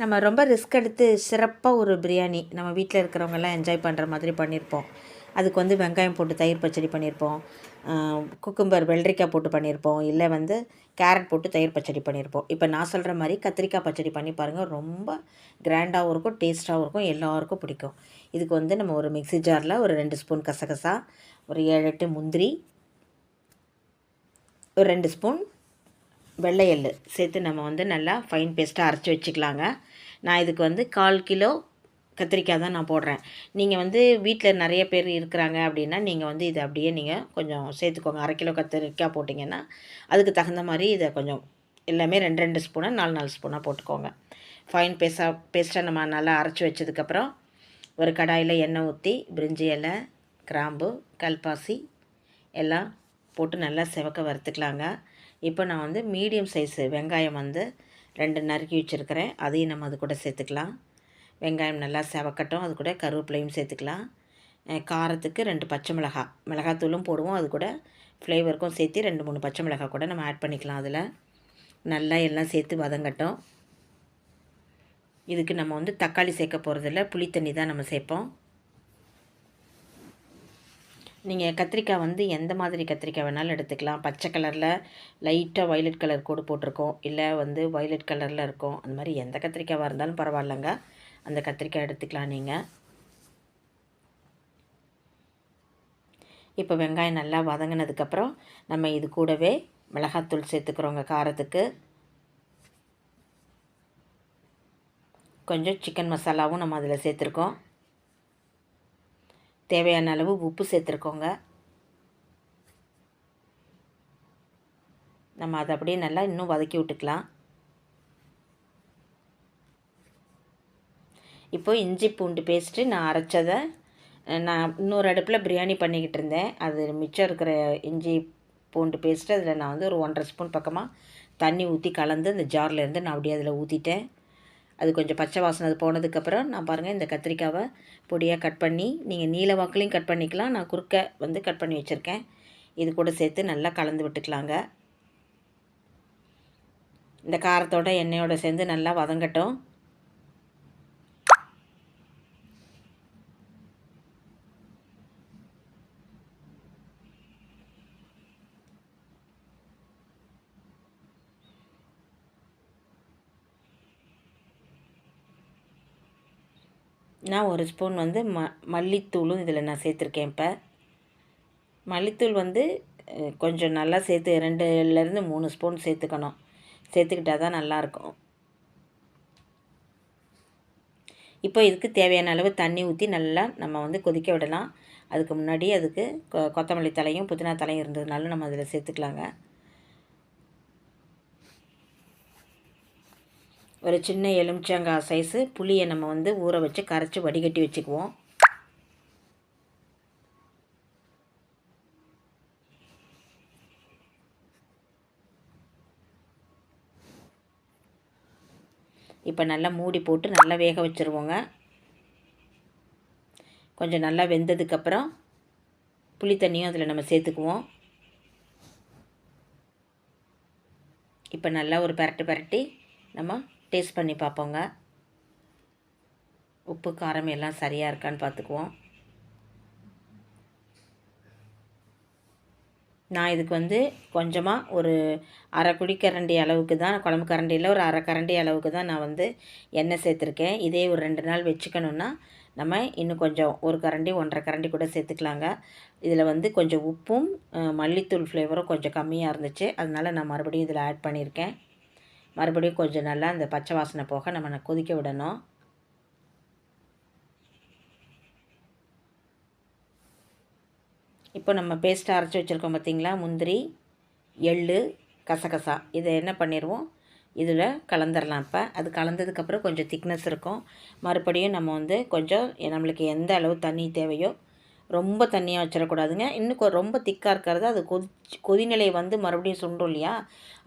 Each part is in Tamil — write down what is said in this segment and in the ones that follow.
நம்ம ரொம்ப ரிஸ்க் எடுத்து சிறப்பாக ஒரு பிரியாணி நம்ம வீட்டில் இருக்கிறவங்கெல்லாம் என்ஜாய் பண்ணுற மாதிரி பண்ணியிருப்போம் அதுக்கு வந்து வெங்காயம் போட்டு தயிர் பச்சடி பண்ணியிருப்போம் குக்கும்பர் வெள்ளரிக்காய் போட்டு பண்ணியிருப்போம் இல்லை வந்து கேரட் போட்டு தயிர் பச்சடி பண்ணியிருப்போம் இப்போ நான் சொல்கிற மாதிரி கத்திரிக்காய் பச்சடி பண்ணி பாருங்கள் ரொம்ப கிராண்டாகவும் இருக்கும் டேஸ்ட்டாகவும் இருக்கும் எல்லாருக்கும் பிடிக்கும். இதுக்கு வந்து நம்ம ஒரு மிக்ஸி ஜாரில் ஒரு ரெண்டு ஸ்பூன் கசகசா ஒரு ஏழு எட்டு முந்திரி ஒரு ரெண்டு ஸ்பூன் வெள்ளை எள்ளு சேர்த்து நம்ம வந்து நல்லா ஃபைன் பேஸ்ட்டாக அரைச்சி வச்சுக்கலாங்க. நான் இதுக்கு வந்து கால் கிலோ கத்திரிக்காய் தான் நான் போடுறேன். நீங்கள் வந்து வீட்டில் நிறைய பேர் இருக்கிறாங்க அப்படின்னா நீங்கள் வந்து இதை அப்படியே நீங்கள் கொஞ்சம் சேர்த்துக்கோங்க. அரை கிலோ கத்திரிக்காய் போட்டிங்கன்னா அதுக்கு தகுந்த மாதிரி இதை கொஞ்சம் எல்லாமே ரெண்டு ரெண்டு ஸ்பூனாக நாலு நாலு ஸ்பூனாக போட்டுக்கோங்க. ஃபைன் பேஸ்டாக பேஸ்ட்டாக நம்ம நல்லா அரைச்சி வச்சதுக்கப்புறம் ஒரு கடாயில் எண்ணெய் ஊற்றி பிரிஞ்சி இலை கிராம்பு கல்பாசி எல்லாம் போட்டு நல்லா செவக்க வறுத்துக்கலாங்க. இப்போ நான் வந்து மீடியம் சைஸு வெங்காயம் வந்து ரெண்டு நறுக்கி வச்சுருக்கிறேன். அதையும் நம்ம அது கூட சேர்த்துக்கலாம். வெங்காயம் நல்லா செவக்கட்டும். அது கூட கருவேப்பிலையும் சேர்த்துக்கலாம். காரத்துக்கு ரெண்டு பச்சை மிளகா. மிளகாத்தூளும் போடுவோம். அது கூட ஃப்ளேவருக்கும் சேர்த்து ரெண்டு மூணு பச்சை மிளகாய் கூட நம்ம ஆட் பண்ணிக்கலாம் அதில். நல்லா எல்லாம் சேர்த்து வதங்கட்டும். இதுக்கு நம்ம வந்து தக்காளி சேர்க்க போகிறதில்ல புளி தண்ணி தான் நம்ம சேர்ப்போம். நீங்கள் கத்திரிக்காய் வந்து எந்த மாதிரி கத்திரிக்காய் வேணாலும் எடுத்துக்கலாம். பச்சை கலரில் லைட்டாக வயலட் கலர் கோடு போட்டிருக்கோம். இல்லை வந்து வயலட் கலரில் இருக்கும். அந்த மாதிரி எந்த கத்திரிக்காவாக இருந்தாலும் பரவாயில்லைங்க. அந்த கத்திரிக்காய் எடுத்துக்கலாம் நீங்கள் இப்போ வெங்காயம் நல்லா வதங்கினதுக்கப்புறம் நம்ம இது கூடவே மிளகாத்தூள் சேர்த்துக்கிறோங்க காரத்துக்கு. கொஞ்சம் சிக்கன் மசாலாவும் நம்ம அதில் சேர்த்துருக்கோம். தேவையான அளவு உப்பு சேர்த்துருக்கோங்க. நம்ம அதை அப்படியே நல்லா இன்னும் வதக்கி விட்டுக்கலாம். இப்போ இஞ்சி பூண்டு பேஸ்ட்டு நான் அரைச்சதை நான் இன்னொரு அடுப்பில் பிரியாணி பண்ணிக்கிட்டு இருந்தேன். அது மிச்சம் இருக்கிற இஞ்சி பூண்டு பேஸ்ட்டு அதில் நான் வந்து ஒரு ஒன்றரை ஸ்பூன் பக்கமாக தண்ணி ஊற்றி கலந்து அந்த ஜார்லேருந்து நான் அப்படியே அதில் ஊற்றிட்டேன் அது கொஞ்சம் பச்சை வாசனை அது போனதுக்கப்புறம் நான் பாருங்கள் இந்த கத்திரிக்காவை பொடியாக கட் பண்ணி நீங்கள் நீல வாக்குலையும் கட் பண்ணிக்கலாம். நான் குறுக்க வந்து கட் பண்ணி வச்சுருக்கேன். இது கூட சேர்த்து நல்லா கலந்து விட்டுக்கலாங்க. இந்த காரத்தோட எண்ணெயோடு சேர்ந்து நல்லா வதங்கட்டும். நான் ஒரு ஸ்பூன் வந்து ம மல்லித்தூளும் இதில் நான் சேர்த்துருக்கேன் இப்போ. மல்லித்தூள் வந்து கொஞ்சம் நல்லா சேர்த்து ரெண்டுலேருந்து மூணு ஸ்பூன் சேர்த்துக்கணும். சேர்த்துக்கிட்டால் தான் நல்லாயிருக்கும். இப்போ இதுக்கு தேவையான அளவு தண்ணி ஊற்றி நல்லா நம்ம வந்து கொதிக்க விடலாம். அதுக்கு முன்னாடி அதுக்கு கொ கொத்தமல்லி தலையும் புதினா தலையும் இருந்ததுனால நம்ம அதில் சேர்த்துக்கலாங்க. ஒரு சின்ன எலுமிச்சங்காய் சைஸு புளியை நம்ம வந்து ஊற வச்சு கரைச்சி வடிகட்டி வச்சுக்குவோம். இப்போ நல்லா மூடி போட்டு நல்லா வேக வச்சுருவோங்க. கொஞ்சம் நல்லா வெந்ததுக்கப்புறம் புளி தண்ணியும் அதில் நம்ம சேர்த்துக்குவோம். இப்போ நல்லா ஒரு பரட்டு பரட்டி நம்ம டேஸ்ட் பண்ணி பார்ப்போங்க. உப்பு காரம் எல்லாம் சரியாக இருக்கான்னு பார்த்துக்குவோம். நான் இதுக்கு வந்து கொஞ்சமாக ஒரு அரை குடிக்கரண்டி அளவுக்கு தான் குழம்பு கரண்டியில் ஒரு அரை கரண்டி அளவுக்கு தான் நான் வந்து எண்ணெய் சேர்த்துருக்கேன். இதே ஒரு ரெண்டு நாள் வச்சுக்கணுன்னா நம்ம இன்னும் கொஞ்சம் ஒரு கரண்டி ஒன்றரை கரண்டி கூட சேர்த்துக்கலாங்க. இதில் வந்து கொஞ்சம் உப்பும் மல்லித்தூள் ஃப்ளேவரும் கொஞ்சம் கம்மியாக இருந்துச்சு. அதனால் நான் மறுபடியும் இதில் ஆட் பண்ணியிருக்கேன். மறுபடியும் கொஞ்சம் நல்லா அந்த பச்சை வாசனை போக நம்ம கொதிக்க விடணும். இப்போ நம்ம பேஸ்ட்டை அரைச்சி வச்சுருக்கோம் பார்த்திங்களா? முந்திரி எள் கசகசா. இதை என்ன பண்ணிடுவோம்? இதில் கலந்துடலாம் இப்போ. அது கலந்ததுக்கப்புறம் கொஞ்சம் திக்னஸ் இருக்கும். மறுபடியும் நம்ம வந்து கொஞ்சம் நம்மளுக்கு எந்த அளவு தண்ணி தேவையோ ரொம்ப தண்ணியாக வச்சிடக்கூடாதுங்க. இன்னும் ரொம்ப திக்காக இருக்கிறது அது கொதி கொதிநிலை வந்து மறுபடியும் சுண்டும் இல்லையா?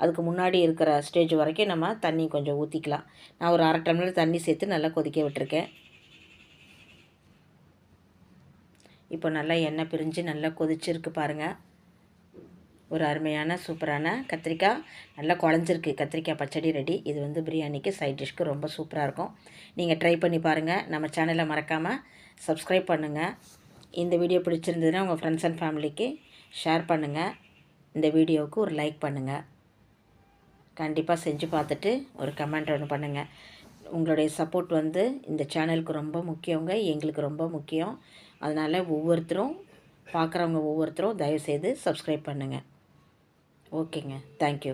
அதுக்கு முன்னாடி இருக்கிற ஸ்டேஜ் வரைக்கும் நம்ம தண்ணி கொஞ்சம் ஊற்றிக்கலாம் நான் ஒரு அரை டம்ளர் தண்ணி சேர்த்து நல்லா கொதிக்க விட்டுருக்கேன். இப்போ நல்லா எண்ணெய் பிரிஞ்சு நல்லா கொதிச்சிருக்கு பாருங்கள் ஒரு அருமையான சூப்பரான கத்திரிக்காய். நல்லா குழஞ்சிருக்கு. கத்திரிக்காய் பச்சடி ரெடி இது வந்து பிரியாணிக்கு சைட் டிஷ்க்கு ரொம்ப சூப்பராக இருக்கும். நீங்கள் ட்ரை பண்ணி பாருங்கள் நம்ம சேனலை மறக்காமல் சப்ஸ்கிரைப் பண்ணுங்கள் இந்த வீடியோ பிடிச்சிருந்ததுன்னா உங்கள் ஃப்ரெண்ட்ஸ் அண்ட் ஃபேமிலிக்கு ஷேர் பண்ணுங்கள் இந்த வீடியோவுக்கு ஒரு லைக் பண்ணுங்கள் கண்டிப்பாக செஞ்சு பார்த்துட்டு ஒரு கமெண்ட் ஒன்று பண்ணுங்கள் உங்களுடைய சப்போர்ட் வந்து இந்த சேனலுக்கு ரொம்ப முக்கியங்க. எங்களுக்கு ரொம்ப முக்கியம். அதனால் ஒவ்வொருத்தரும் பார்க்குறவங்க ஒவ்வொருத்தரும் தயவுசெய்து சப்ஸ்கிரைப் பண்ணுங்கள் ஓகேங்க தேங்க்யூ